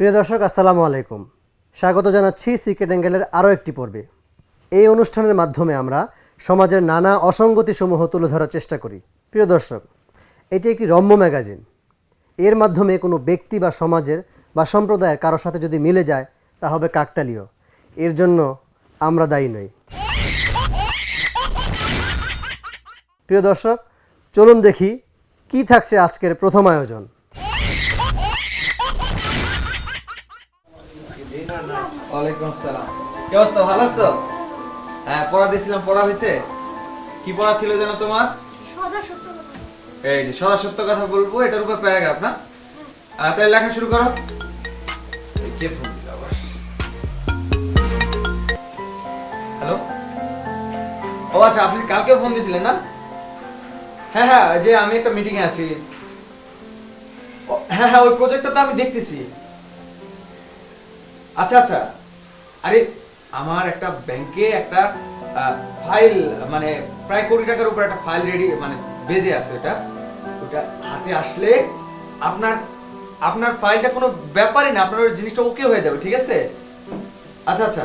প্রিয় দর্শক, আসসালামু আলাইকুম। স্বাগত জানাচ্ছি সিক্রেট অ্যাঙ্গেলের আরও একটি পর্বে। এই অনুষ্ঠানের মাধ্যমে আমরা সমাজের নানা অসঙ্গতিসমূহ তুলে ধরার চেষ্টা করি। প্রিয় দর্শক, এটি একটি রম্য ম্যাগাজিন। এর মাধ্যমে কোনো ব্যক্তি বা সমাজের বা সম্প্রদায়ের কারোর সাথে যদি মিলে যায়, তা হবে কাকতালীয়। এর জন্য আমরা দায়ী নই। প্রিয় দর্শক, চলুন দেখি কি থাকছে আজকের প্রথম আয়োজন। ওয়ালাইকুম আসসালাম। কি অবস্থা? ভালো আছো? হ্যাঁ পড়া দিয়েছিলাম পড়া হয়েছে? কি পড়া ছিল যেন তোমার? সদা সত্য কথা। এই যে সদা সত্য কথা বলব এটার উপর প্যারাগ্রাফ না? তাহলে লেখা শুরু করো। কে ফোন দিল আবার? হ্যালো? ও আচ্ছা আপনি কালকে ফোন দিয়েছিলেন না? হ্যাঁ হ্যাঁ যে আমি একটা মিটিং এ আছি। হ্যাঁ হ্যাঁ ওই প্রজেক্টটা তো আমি দেখতেছি। আচ্ছা আচ্ছা। আরে, আমার একটা ব্যাংকে একটা ফাইল মানে প্রায় কোটি টাকার উপর একটা ফাইল রেডি মানে বেজে আছে ওটা। ওটা হাতে আসলে আপনার আপনার ফাইলটা কোনো ব্যাপারই না, আপনার জিনিসটা ওকে হয়ে যাবে, ঠিক আছে? আচ্ছা আচ্ছা।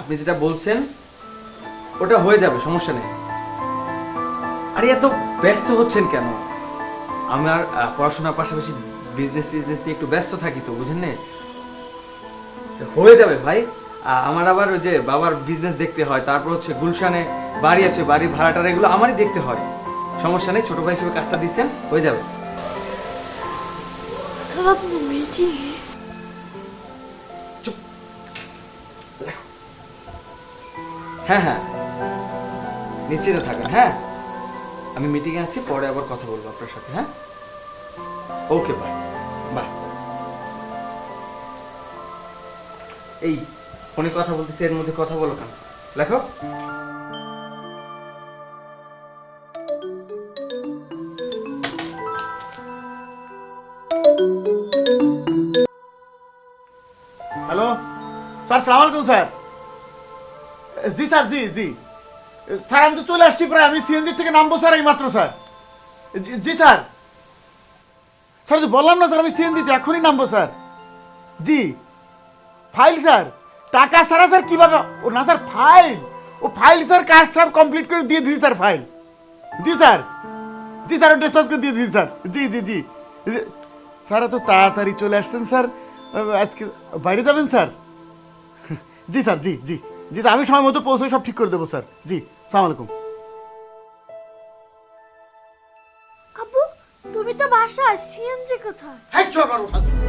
আপনি যেটা বলছেন, ওটা হয়ে যাবে, সমস্যা নেই। আরে, এত ব্যস্ত হচ্ছেন কেন? আমার পড়াশোনার পাশাপাশি বিজনেস টিজনেস নিয়ে একটু ব্যস্ত থাকি তো, বুঝেন না? হয়ে যাবে ভাই। আমার আবার ওই যে বাবার বিজনেস দেখতে হয় তারপর হচ্ছে গুলশানে বাড়ি আছে বাড়ির ভাড়াটা এগুলো আমারই দেখতে হয়। সমস্যা নেই ছোট ভাই হিসেবে কাজটা দিচ্ছেন হয়ে যাবে। হ্যাঁ হ্যাঁ। নিশ্চিত থাকেন হ্যাঁ। আমি মিটিংয়ে আছি পরে আবার কথা বলব আপনার সাথে হ্যাঁ? ওকে বাই এই, ফোনে কথা বলতেছি, এর মধ্যে কথা বলো কেন? লেখো। হ্যালো? স্যার, সালাম আলাইকুম, স্যার। জি স্যার, জি জি। স্যার, আমি তো চলে আসছি প্রায়, আমি সিএনজি থেকে নামবো, স্যার এই মাত্র স্যার। জি- স্যার। স্যার বললাম না, স্যার, আমি সিএনজিতে এখনই নামবো, স্যার। জি। File sir. টাকা ছাড়া স্যার কীভাবে? ও না স্যার ফাইল। ও ফাইল স্যার কাজ সব কমপ্লিট করে দিয়ে দিই স্যার ফাইল। জি স্যার। জি স্যার ডিসপাস করে দিয়ে দিই স্যার। জি জি জি। স্যার এত তাড়াতাড়ি চলে আসছেন স্যার। আজকে বাইরে যাবেন স্যার? জি স্যার জি জি। জি স্যার আমি সময় মতো পৌঁছে সব ঠিক করে দেবো স্যার। জি সালাম আলাইকুম। আব্বু তুমি তো বাসায় সিএনজি কোথায়? হ্যাঁ চল বাবু হাজির।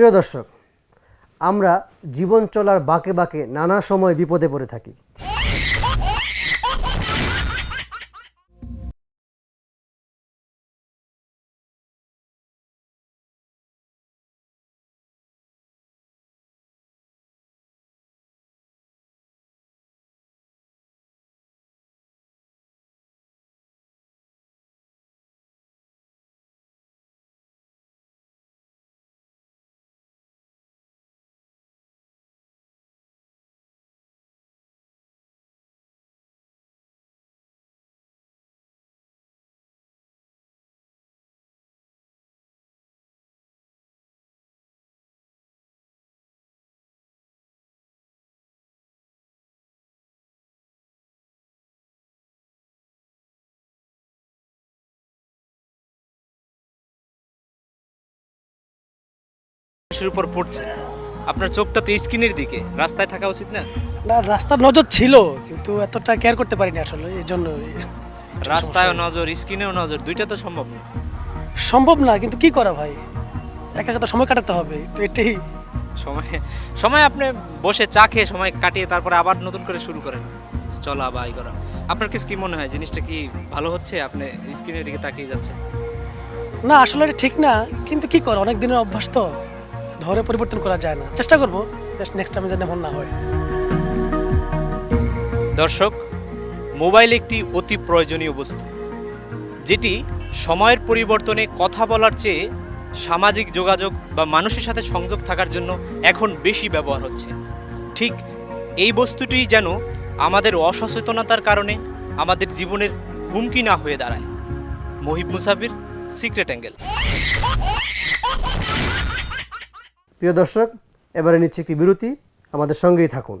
প্রিয় দর্শক আমরা জীবন চলার বাঁকে বাঁকে নানা সময় বিপদে পড়ে থাকি। মানুষের উপর পড়ছে। আপনার চোখটা তো স্ক্রিনের দিকে। রাস্তায় থাকা উচিত না? না রাস্তার নজর ছিল কিন্তু এতটা কেয়ার করতে পারিনি আসলে এই জন্য রাস্তায়ও নজর স্ক্রিনেও নজর দুইটা তো সম্ভব না। সম্ভব না কিন্তু কি করা ভাই? একা একা তো সময় কাটাতে হবে তো এটাই। সময় সময় আপনি বসে চা খেয়ে সময় কাটিয়ে তারপরে আবার নতুন করে শুরু করেন। চলা বা ই করা। আপনার কাছে কি মনে হয় জিনিসটা কি ভালো হচ্ছে? আপনি স্ক্রিনের দিকে তাকিয়ে যাচ্ছে না আসলে এটা ঠিক না কিন্তু কি করো? অনেক দিনের অভ্যাস তো। ধরে পরিবর্তন করা যায় না। চেষ্টা করব নেক্সট টাইমে যেন এমন না হয়। দর্শক, মোবাইল একটি অতি প্রয়োজনীয় বস্তু, যেটি সময়ের পরিবর্তনে কথা বলার চেয়ে সামাজিক যোগাযোগ বা মানুষের সাথে সংযোগ থাকার জন্য এখন বেশি ব্যবহার হচ্ছে। ঠিক এই বস্তুটি যেন আমাদের অসচেতনতার কারণে আমাদের জীবনের হুমকি না হয়ে দাঁড়ায়। মহিব মুসাফির, সিক্রেট অ্যাঙ্গেল। প্রিয় দর্শক, এবারে নিচ্ছে একটি বিরতি। আমাদের সঙ্গেই থাকুন।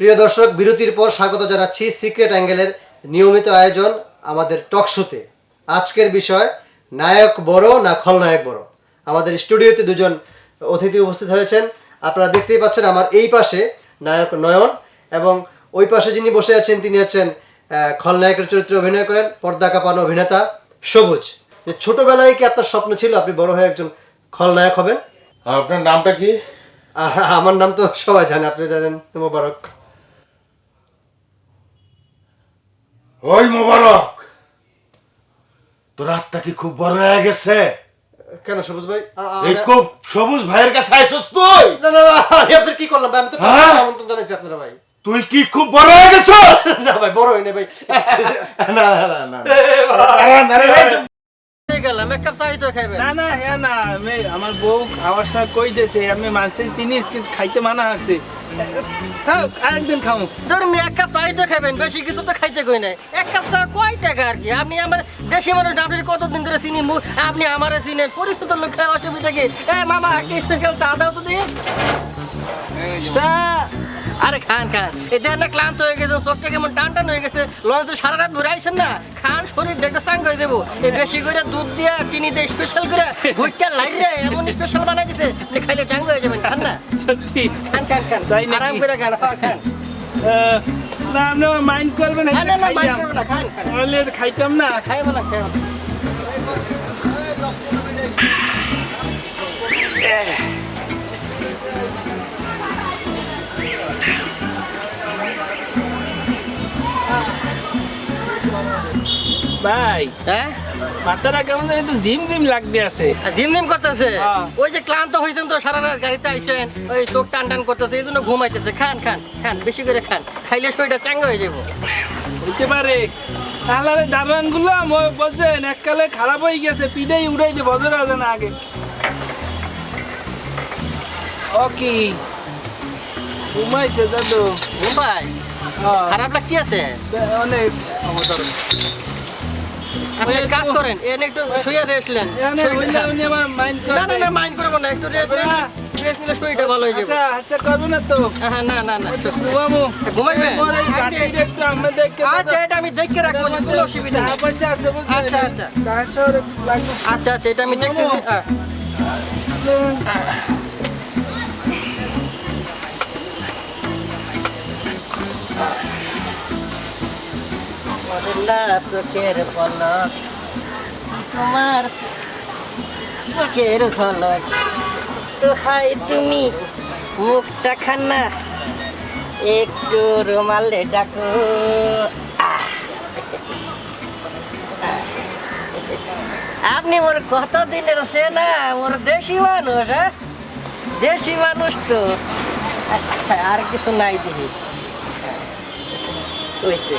প্রিয় দর্শক, বিরতির পর স্বাগত জানাচ্ছি সিক্রেট অ্যাঙ্গেলের নিয়মিত আয়োজন আমাদের টকশোতে আজকের বিষয়, নায়ক বড় না খলনায়ক বড়? আমাদের স্টুডিওতে দুজন অতিথি উপস্থিত হয়েছেন। আপনারা দেখতেই পাচ্ছেন আমার এই পাশে নায়ক নয়ন এবং ওই পাশে যিনি বসে আছেন, তিনি হচ্ছেন খলনায়কের চরিত্রে অভিনয় করেন, পর্দা কাঁপানো অভিনেতা সবুজ। যে ছোটবেলায় কি আপনার স্বপ্ন ছিল? আপনি বড় হয়ে একজন খলনায়ক হবেন? আপনার নামটা কি? আমার নাম তো সবাই জানে আপনি জানেন মোবারক। ওই মোবারক! তোর আত্মা কি খুব বড় হয়ে গেছে? কেন সবুজ ভাই? এই খুব সবুজ ভাইয়ের কাছে আইসস তুই! না না আমি আপনার কি করলাম ভাই? আমি তো হ্যাঁ? আমন্ত্রণ জানাইছি আপনারা ভাই। তুই কি খুব বড় হয়ে গেছস? না ভাই বড় হয়নি ভাই। না না না না দাঁড়ান, দাঁড়ান, এই যে- না না হ্যাঁ না আমি আমার বউ খাওয়ার সময় কই দিয়েছে আমি মানুষের জিনিস কিছু খাইতে মানা আছে থাক আরেকদিন খাও ধরুন এক কাপ চাই তো খাবেন বেশি কিছু তো খাইতে কই নাই। এক কাপ চা কয় টাকা আর কি? আপনি আমার দেশি মানুষ আপনার কতদিন ধরে চিনি মু আপনি আমার চিনেন পরিস্থিত লোক খাওয়া অসুবিধা কি? মামা একটা স্পেশাল চা দাও? আরে খান খান। এই দেখেন না ক্লান্ত হয়ে গেছে চোখটা কেমন টান টান হয়ে গেছে। লঞ্চে সারা রাত ধরে আইসেন না। খান শরীর দেখে চাঙ্গ হয়ে দেবো এই বেশি করে দুধ দিয়া চিনি দিয়ে স্পেশাল করে ভুইটা লাইরে এমন স্পেশাল বানাই দিছে আপনি খাইলে চাঙ্গ হয়ে যাবেন খান না? সত্যি। খান খান খান? আরাম করে খান হ্যাঁ, খান। না আপনি মাইন্ড করবেন না না না মাইন্ড করবে না খান খান। খাইতাম না। খাইবো না খাইবো না। ভাই। হ্যাঁ? মাথাটা কেমন একটু জিম জিম লাগতে আছে। জিম জিম করতেছে? হ্যাঁ। ওই যে ক্লান্ত হয়েছেন তো সারা রাত গাড়িতে আইসেন ওই চোখ টান টান করতেছে এই জন্য ঘুমাইতেছে। খান খান খান বেশি করে খান। খাইলে শরীরটা চাঙ্গা হয়ে যাব হইতে পারে। তাহলে দারোয়ানগুলো বলছেন এককালে খারাপ হয়ে গেছে পিঠেই উড়াই দিয়ে বদল আছে না আগে। ও কি ঘুমাইছে দাদু। মুম্বাই হ্যাঁ, খারাপ লাগতে আছে অনেক আপনি কাজ করেন এনে একটু শুয়ে রেস্ট নেন। এখানে না না না মাইন্ড করব না একটু রেস্ট নেন। রেস্ট নিলে শরীরটা ভালো হয়ে যাবে। আচ্ছা আচ্ছা করবে না তো। হ্যাঁ না না না আচ্ছা এটা আমি দেখে রাখব কোনো অসুবিধা আচ্ছা, আচ্ছা। আচ্ছা আচ্ছা এটা আমি দেখতে হ্যাঁ। না চোখের তোমার চোখের ঝলক। তো হাই তুমি মুখটা খান্না একটু রুমালে ডাকো। আপনি মোর কত দিনের সে না মোর দেশি মানুষ হ্যাঁ? দেশি মানুষ তো। আর কিছু নাই দেখি হয়েছে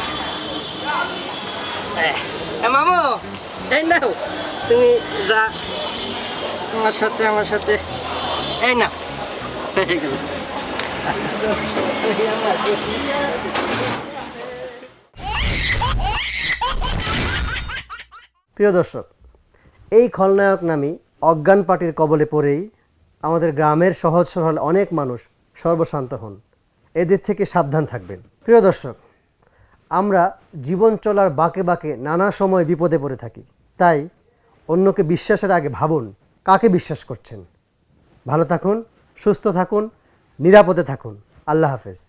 সাথে, আমার সাথে। প্রিয় দর্শক, এই খলনায়ক নামী অজ্ঞান পার্টির কবলে পড়েই আমাদের গ্রামের সহজ সরল অনেক মানুষ সর্বশান্ত হন। এদের থেকে সাবধান থাকবেন। প্রিয় দর্শক আমরা জীবন চলার বাঁকে বাঁকে নানা সময় বিপদে পড়ে থাকি। তাই অন্যকে বিশ্বাসের আগে ভাবুন, কাকে বিশ্বাস করছেন? ভালো থাকুন, সুস্থ থাকুন, নিরাপদে থাকুন। আল্লাহ হাফেজ।